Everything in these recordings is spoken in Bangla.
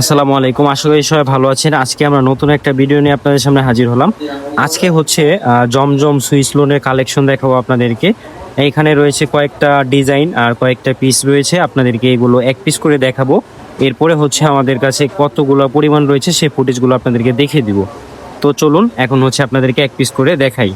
আসসালামু আলাইকুম। আশা করি সবাই ভালো আছেন। আজকে আমরা নতুন একটা ভিডিও নিয়ে আপনাদের সামনে হাজির হলাম। আজকে হচ্ছে জমজম সুইচ লোনের কালেকশন দেখাবো আপনাদেরকে। এইখানে রয়েছে কয়েকটা ডিজাইন আর কয়েকটা পিস রয়েছে। আপনাদেরকে এগুলো এক পিস করে দেখাবো। এরপরে হচ্ছে আমাদের কাছে কতগুলো পরিমাণ রয়েছে, সেই ফুটেজগুলো আপনাদেরকে দেখিয়ে দিব। তো চলুন, এখন হচ্ছে আপনাদেরকে এক পিস করে দেখাই।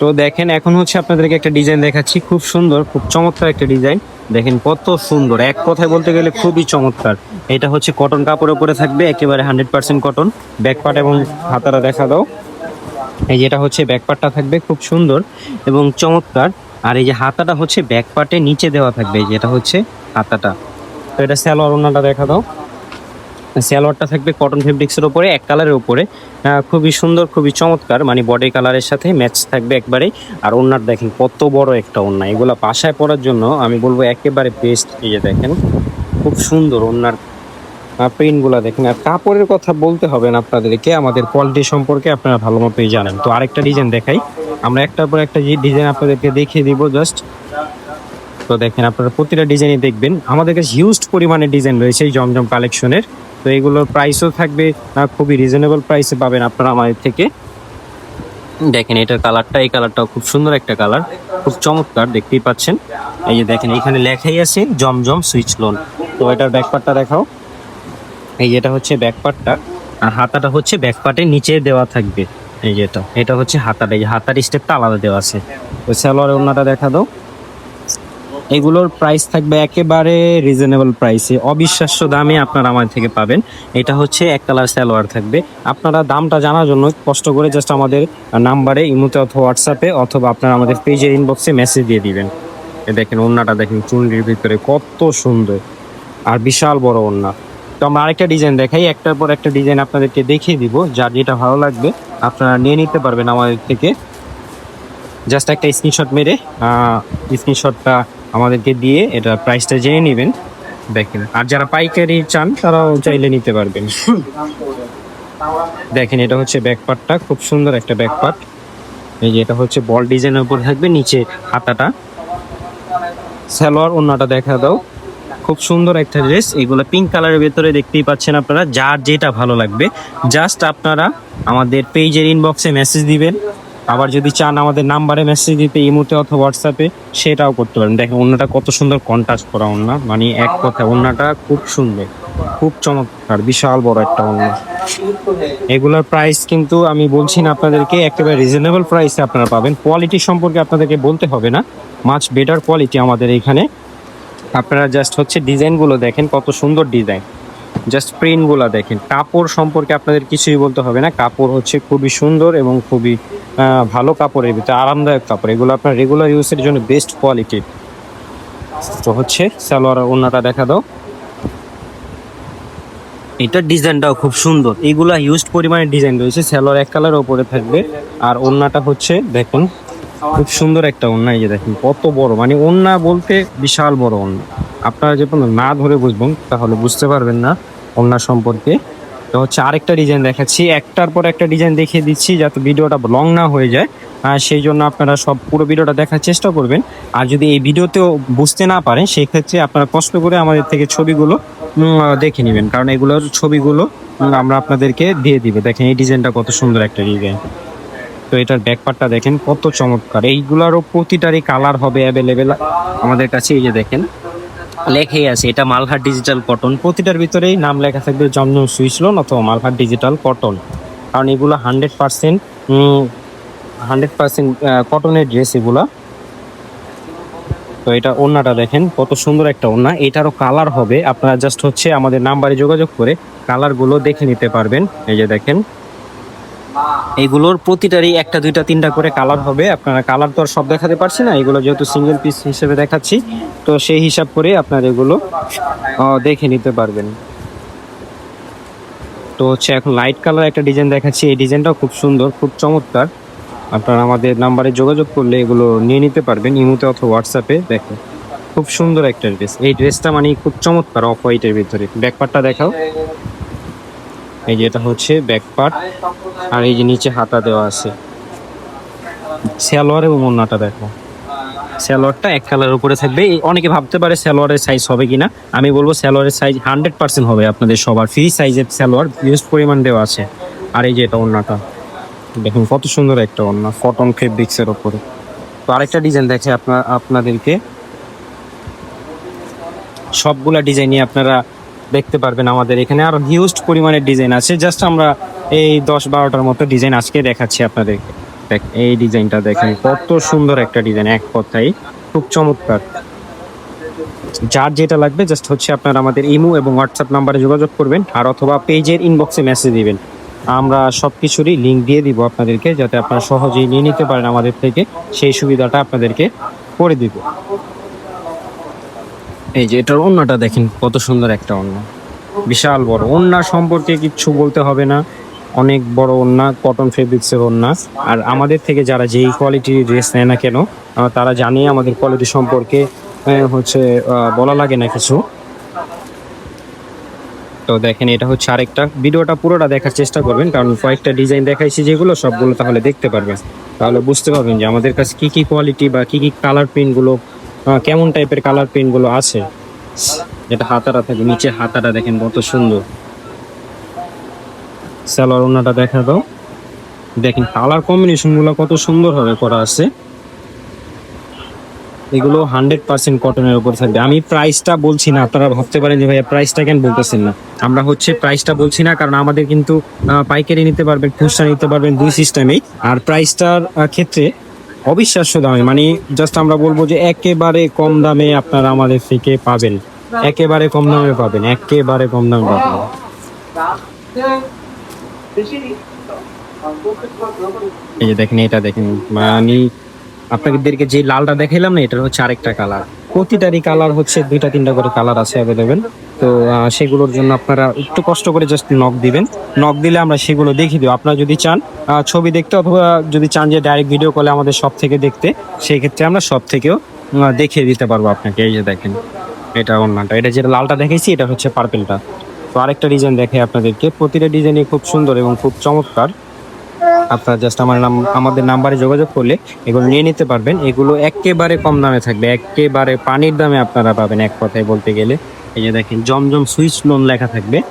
তো দেখেন, এখন হচ্ছে আপনাদেরকে একটা ডিজাইন দেখাচ্ছি। খুব সুন্দর, খুব চমৎকার একটা ডিজাইন দেখেন কত সুন্দর। এক কথায় বলতে গেলে খুবই চমৎকার। এটা হচ্ছে কটন কাপড়ের উপরে থাকবে, একেবারে হান্ড্রেড পার্সেন্ট কটন ব্যাকপার্ট এবং হাতারা দেখা দাও। এই যেটা হচ্ছে ব্যাকপার্টটা থাকবে, খুব সুন্দর এবং চমৎকার। আর এই যে হাতাটা হচ্ছে ব্যাকপার্টে নিচে দেওয়া থাকবে যেটা হচ্ছে হাতাটা। তো এটা স্যালোয়ার ওনাটা দেখা দাও। স্যালোয়ারটা থাকবে কটন ফেব্রিক্সের উপরে, এক কালারের ওপরে খুবই সুন্দর, খুবই চমৎকার মানে বডি কালারের সাথে ম্যাচ থাকবে একবারে। আর ওনার দেখেন, কত বড় একটা ওন্না এগুলো বাসায় পরার জন্য আমি বলব একেবারে বেস্ট এই যে দেখেন, খুব সুন্দর ওনার প্রিন্টগুলো দেখেন। আর কাপড়ের কথা বলতে হবে না আপনাদেরকে, আমাদের কোয়ালিটি সম্পর্কে আপনারা ভালো মতোই জানেন। তো আরেকটা ডিজাইন দেখাই। আমরা একটার পর একটা ডিজাইন আপনাদেরকে দেখিয়ে দিব জাস্ট তো দেখেন, আপনারা প্রতিটা ডিজাইনই দেখবেন। আমাদের কাছে হিউজ পরিমাণে ডিজাইন রয়েছে এই জমজম কালেকশনের তো এগুলোর প্রাইসও থাকবে খুবই রিজনেবল প্রাইসে পাবেন আপনারা আমাদের থেকে। দেখেন এটার কালারটা এই কালারটাও খুব সুন্দর একটা কালার খুব চমৎকার, দেখতেই পাচ্ছেন। এই যে দেখেন এখানে লেখাই আছে, জমজম সুইচ লোন তো এটার ব্যাকপার্টটা দেখাও। এই যেটা হচ্ছে ব্যাকপার্টটা আর হাতাটা হচ্ছে ব্যাকপার্টের নিচে দেওয়া থাকবে। এই যেটা এটা হচ্ছে হাতাটা, এই হাতার স্টেপটা আলাদা দেওয়া আছে। তো সালোয়ার ওনাটা দেখা দাও। এগুলোর প্রাইস থাকবে একেবারে রিজনেবল প্রাইসে অবিশ্বাস্য দামে আপনারা আমাদের থেকে পাবেন। এটা হচ্ছে এক কালার সালোয়ার থাকবে। আপনারা দামটা জানার জন্য কষ্ট করে জাস্ট আমাদের নাম্বারে ইমোতে অথবা হোয়াটসঅ্যাপে অথবা আপনারা আমাদের পেজের ইনবক্সে মেসেজ দিয়ে দিবেন। এ দেখেন ওন্নাটা দেখেন চুনরির ভিতরে কত সুন্দর আর বিশাল বড় ওন্না। তো আমরা আরেকটা ডিজাইন দেখাই। একটার পর একটা ডিজাইন আপনাদেরকে দেখিয়ে দিব, যার যেটা ভালো লাগবে। আপনারা নিয়ে নিতে পারবেন আমাদের থেকে। জাস্ট একটা স্ক্রিনশট মেরে স্ক্রিনশটটা আমাদেরকে দিয়ে এটা প্রাইসটা জেনে নেবেন। দেখেন, আর যারা পাইকারি চান, তারাও চাইলে নিতে পারবেন। দেখেন, এটা হচ্ছে ব্যাকপার্টটা খুব সুন্দর একটা ব্যাকপার্ট এই যে, এটা হচ্ছে বল ডিজাইনের উপর থাকবে, নিচে হাতাটা। সালোয়ার ওন্নাটা দেখা দাও। খুব সুন্দর একটা ড্রেস এগুলো পিঙ্ক কালারের ভেতরে দেখতেই পাচ্ছেন আপনারা, যার যেটা ভালো লাগবে। জাস্ট আপনারা আমাদের পেজের ইনবক্সে মেসেজ দিবেন। আবার যদি চান আমাদের নাম্বারে মেসেজ দিতে, ইমোতে অথবা হোয়াটসঅ্যাপে সেটাও করতে পারেন। দেখেন, অন্যটা কত সুন্দর কন্ট্রাস্ট করা অন্য। মানে এক কথা অন্যটা খুব সুন্দর, খুব চমৎকার, বিশাল বড় একটা অন্য। এগুলোর প্রাইস কিন্তু আমি বলছি না আপনাদেরকে, একেবারে রিজনেবল প্রাইসে আপনারা পাবেন। কোয়ালিটি সম্পর্কে আপনাদেরকে বলতে হবে না। মাছ বেটার কোয়ালিটি আমাদের এখানে। আপনারা জাস্ট হচ্ছে ডিজাইনগুলো দেখেন, কত সুন্দর ডিজাইন জাস্ট প্রিন্টগুলো দেখেন। কাপড় সম্পর্কে আপনাদের কিছুই বলতে হবে না। কাপড় হচ্ছে খুবই সুন্দর এবং খুবই ভালো কাপড়ের ভিতরে, আরামদায়ক কাপড়। এগুলো আপনার রেগুলার ইউজের জন্য বেস্ট কোয়ালিটির তো হচ্ছে সালোয়ার ওনাটা দেখা দাও। এটার ডিজাইনটাও খুব সুন্দর। এগুলা হিউজ পরিমাণে ডিজাইন রয়েছে। সালোয়ার এক কালারের ওপরে থাকবে। আর ওন্নাটা হচ্ছে, দেখুন, খুব সুন্দর একটা ওন্না। এই যে দেখেন, কত বড়। মানে ওন্না বলতে বিশাল বড় ওন্না। আপনারা যে না ধরে বুঝবেন, তাহলে বুঝতে পারবেন না। ওন্না সম্পর্কে। তো হচ্ছে আরেকটা ডিজাইন দেখাচ্ছি। একটার পর একটা ডিজাইন দেখিয়ে দিচ্ছি যাতে ভিডিওটা লং না হয়ে যায়। সেই জন্য আপনারা সব পুরো ভিডিওটা দেখার চেষ্টা করবেন। আর যদি এই ভিডিওতেও বুঝতে না পারেন সেই ক্ষেত্রে আপনারা কষ্ট করে আমাদের থেকে ছবিগুলো দেখে নেবেন। কারণ এগুলোর ছবিগুলো আমরা আপনাদেরকে দিয়ে দিবে। দেখেন এই ডিজাইনটা কত সুন্দর একটা ডিজাইন তো এটার ব্যাকপার্টটা দেখেন কত চমৎকার। এইগুলারও প্রতিটারই কালার হবে অ্যাভেলেবেল আমাদের কাছে। এই যে দেখেন লেখাই আছে, এটা মালহার ডিজিটাল কটন প্রতিটার ভিতরেই নাম লেখা থাকবে জমজম সুইচ লোন অথবা মালহার ডিজিটাল কটন কারণ এগুলো হান্ড্রেড পার্সেন্ট হান্ড্রেড পার্সেন্ট কটনের ড্রেস এগুলা। তো এটা ওন্নাটা দেখেন, কত সুন্দর একটা ওন্না এটারও কালার হবে। আপনারা জাস্ট হচ্ছে আমাদের নাম্বারে যোগাযোগ করে কালারগুলো দেখে নিতে পারবেন। এই যে দেখেন এইগুলোর প্রতিটারই একটা, দুইটা, তিনটা করে কালার হবে। আপনারা কালার তো আর সব দেখাতে পারছি না, এগুলো যেহেতু সিঙ্গেল পিস হিসেবে দেখাচ্ছি, তো সেই হিসাব করে আপনারা এগুলো দেখে নিতে পারবেন। তো হচ্ছে এখন লাইট কালার একটা ডিজাইন দেখাচ্ছি, এই ডিজাইনটাও খুব সুন্দর, খুব চমৎকার। আপনারা আমাদের নাম্বারে যোগাযোগ করলে এগুলো নিয়ে নিতে পারবেন, ইমুতে অথবা হোয়াটসঅ্যাপে দেখো খুব সুন্দর একটা ড্রেস এই ড্রেসটা মানে খুব চমৎকার অফ হোয়াইটের ভিতরে ব্যাকপার্টটা দেখাও। এই যে এটা হচ্ছে ব্যাকপার্ট আর এই যে নিচে হাতা দেওয়া আছে। সালোয়ার এবং ওন্নাটা দেখো। স্যালোয়ারটা এক কালারের উপরে থাকবে। অনেকে ভাবতে পারে স্যালোয়ারের সাইজ হবে কিনা। আমি বলব স্যালোয়ারের সাইজ হান্ড্রেড পার্সেন্ট হবে আপনাদের সবার। ফ্রি সাইজের স্যালোয়ার ইউজ পরিমাণ দেওয়া আছে। আর এই যে এটা ওড়নাটা। দেখুন, কত সুন্দর একটা ওড়না কটন ফেব্রিক্সের ওপরে তো আরেকটা ডিজাইন দেখে আপনার আপনাদেরকে। সবগুলা ডিজাইনই আপনারা দেখতে পারবেন আমাদের এখানে। আরও হিউজ পরিমাণের ডিজাইন আছে। জাস্ট আমরা এই দশ বারোটার মতো ডিজাইন আজকে দেখাচ্ছি আপনাদেরকে। দেখ, এই ডিজাইনটা দেখেন, কত সুন্দর একটা ডিজাইন এক কথাই খুব চমৎকার। যার যেটা লাগবে জাস্ট হচ্ছে আপনারা আমাদের ইমো এবং হোয়াটসঅ্যাপ নাম্বারে যোগাযোগ করবেন, আর অথবা পেজের ইনবক্সে মেসেজ দিবেন। আমরা সব কিছুরই লিঙ্ক দিয়ে দিব আপনাদেরকে, যাতে আপনারা সহজেই নিয়ে নিতে পারেন আমাদের থেকে সেই সুবিধাটা আপনাদেরকে করে দিব। এই যে এটার অন্যটা দেখেন, কত সুন্দর একটা অন্য বিশাল বড়। ওন্না সম্পর্কে কিচ্ছু বলতে হবে না। অনেক বড় ওন্না কটন ফেব্রিক্সের ওন্না আর আমাদের থেকে যারা যেই কোয়ালিটির ড্রেস নেয় না কেন তারা জানে আমাদের কোয়ালিটি সম্পর্কে হচ্ছে বলা লাগে না কিছু। তো দেখেন, এটা হচ্ছে আরেকটা। ভিডিওটা পুরোটা দেখার চেষ্টা করবেন, কারণ কয়েকটা ডিজাইন দেখাইছি যেগুলো সবগুলো তাহলে দেখতে পারবেন। তাহলে বুঝতে পারবেন যে আমাদের কাছে কি কি কোয়ালিটি বা কি কি কালার প্রিন্টগুলো কেমন টাইপের কালার প্রিন্টগুলো আছে? যেটা হাতাটা থাকে, নিচে হাতাটা দেখেন কত সুন্দর। স্যালোয়ার ওনাটা দেখা দাও। দেখেন কালার কম্বিনেশনগুলো কত সুন্দর ভাবে করা আছে। এগুলো হান্ড্রেড পার্সেন্ট কটনের উপর থাকবে। আমি প্রাইসটা বলছি না, আপনারা ভাবতে পারেন যে ভাইয়া প্রাইসটা কেন বলতেছেন না। আমরা হচ্ছে প্রাইসটা বলছি না, কারণ আমাদের কিন্তু পাইকারি নিতে পারবেন, খুচরা নিতে পারবেন দুই সিস্টেমেই আর প্রাইসটার ক্ষেত্রে অবিশ্বাস্য দামে মানে জাস্ট আমরা বলব যে একেবারে কম দামে আপনারা আমাদের থেকে পাবেন। একেবারে কম দামে পাবেন, একেবারে কম দামে পাবেন। এই যে দেখেন, এটা দেখেন মানে আপনাদেরকে যে লালটা দেখাইলাম না এটা হচ্ছে আরেকটা কালার প্রতিটারই কালার হচ্ছে দুইটা, তিনটা করে কালার আছে অ্যাভেলেবেল তো সেগুলোর জন্য আপনারা একটু কষ্ট করে জাস্ট নক দিবেন। নক দিলে আমরা সেগুলো দেখিয়ে দেবো। আপনারা যদি চান ছবি দেখতে অথবা যদি চান যে ডাইরেক্ট ভিডিও কলে আমাদের সব থেকে দেখতে, সেই ক্ষেত্রে আমরা সব থেকেও দেখিয়ে দিতে পারব আপনাকে। এই যে দেখেন, এটা অন্যটা এটা যেটা লালটা দেখেছি এটা হচ্ছে পার্পেলটা তো আরেকটা ডিজাইন দেখে আপনাদেরকে। প্রতিটা ডিজাইনই খুব সুন্দর এবং খুব চমৎকার। আপনারা জাস্ট আমার নাম আমাদের নাম্বারে যোগাযোগ করলে এগুলো নিয়ে নিতে পারবেন। এগুলো একেবারে কম দামে থাকবে। একেবারে পানির দামে আপনারা পাবেন এক কথায় বলতে গেলে। এই যে দেখেন, জমজম সুইচ লোন লেখা থাকবে।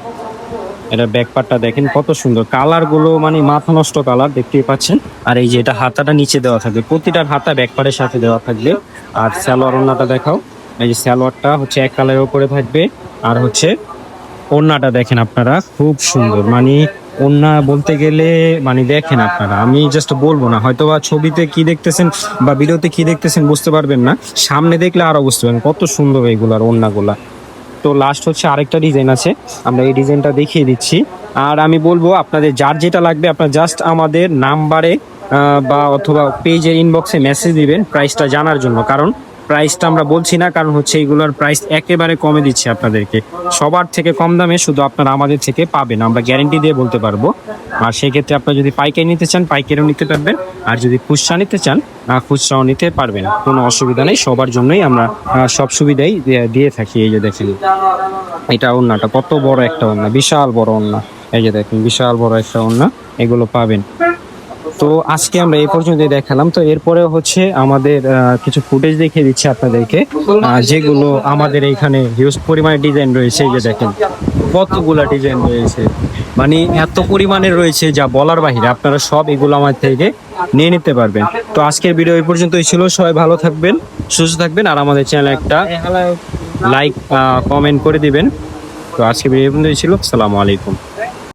এটা ব্যাকপারটা দেখেন কত সুন্দর। কালারগুলো মানে মাথা নষ্ট কালার দেখতেই পাচ্ছেন। আর এই যে এটা হাতাটা নিচে দেওয়া থাকবে। প্রতিটার হাতা ব্যাকপারের সাথে দেওয়া থাকবে। আর স্যালোয়ার ওনাটা দেখাও। এই যে স্যালোয়ারটা হচ্ছে এক কালারের উপরে থাকবে। আর হচ্ছে ওড়নাটা দেখেন আপনারা, খুব সুন্দর। মানে ওড়না বলতে গেলে মানে দেখেন আপনারা, আমি জাস্ট বলব না হয়তো বা ছবিতে কি দেখতেছেন বা ভিডিওতে কি দেখতেছেন বুঝতে পারবেন না, সামনে দেখলে আরও বুঝতে পারবেন কত সুন্দর এইগুলার ওড়নাগুলা। তো লাস্ট হচ্ছে আরেকটা ডিজাইন আছে, আমরা এই ডিজাইনটা দেখিয়ে দিচ্ছি। আর আমি বলব, আপনাদের যার যেটা লাগবে, আপনার জাস্ট আমাদের নাম্বারে বা অথবা পেজের ইনবক্সে মেসেজ দিবেন প্রাইসটা জানার জন্য। কারণ প্রাইসটা আমরা বলছি না, কারণ হচ্ছে এইগুলোর প্রাইস একেবারে কমে দিচ্ছি আপনাদেরকে। সবার থেকে কম দামে শুধু আপনারা আমাদের থেকে পাবেন, আমরা গ্যারেন্টি দিয়ে বলতে পারব। আর সেই ক্ষেত্রে আপনারা যদি পাইকারি নিতে চান, পাইকারিও নিতে পারবেন। আর যদি খুচরা নিতে চান খুচরাও নিতে পারবেন, কোনো অসুবিধা নেই। সবার জন্যই আমরা সব সুবিধাই দিয়ে- থাকি। এই যে দেখেন, এটা ওন্নাটা কত বড় একটা ওন্না বিশাল বড় ওন্না এই যে দেখেন, বিশাল বড় একটা ওন্না এগুলো পাবেন। তো আজকে আমরা এই পর্যন্ত দেখালাম। তো এরপরে হচ্ছে আমাদের কিছু ফুটেজ দেখিয়ে দিচ্ছি আপনাদেরকে। যেগুলো আমাদের এখানে হিউজ পরিমাণে ডিজাইন রয়েছে এই যে দেখেন কতগুলা ডিজাইন রয়েছে। মানে এত পরিমাণে রয়েছে যা বলার বাহিরে আপনারা সব এগুলো আমার থেকে নিয়ে নিতে পারবেন। তো আজকের ভিডিও এই পর্যন্তই ছিল সবাই ভালো থাকবেন সুস্থ থাকবেন আর আমাদের চ্যানেল একটা লাইক কমেন্ট করে দিবেন। তো আজকে ভিডিও এই পর্যন্তই ছিল আসসালামু আলাইকুম।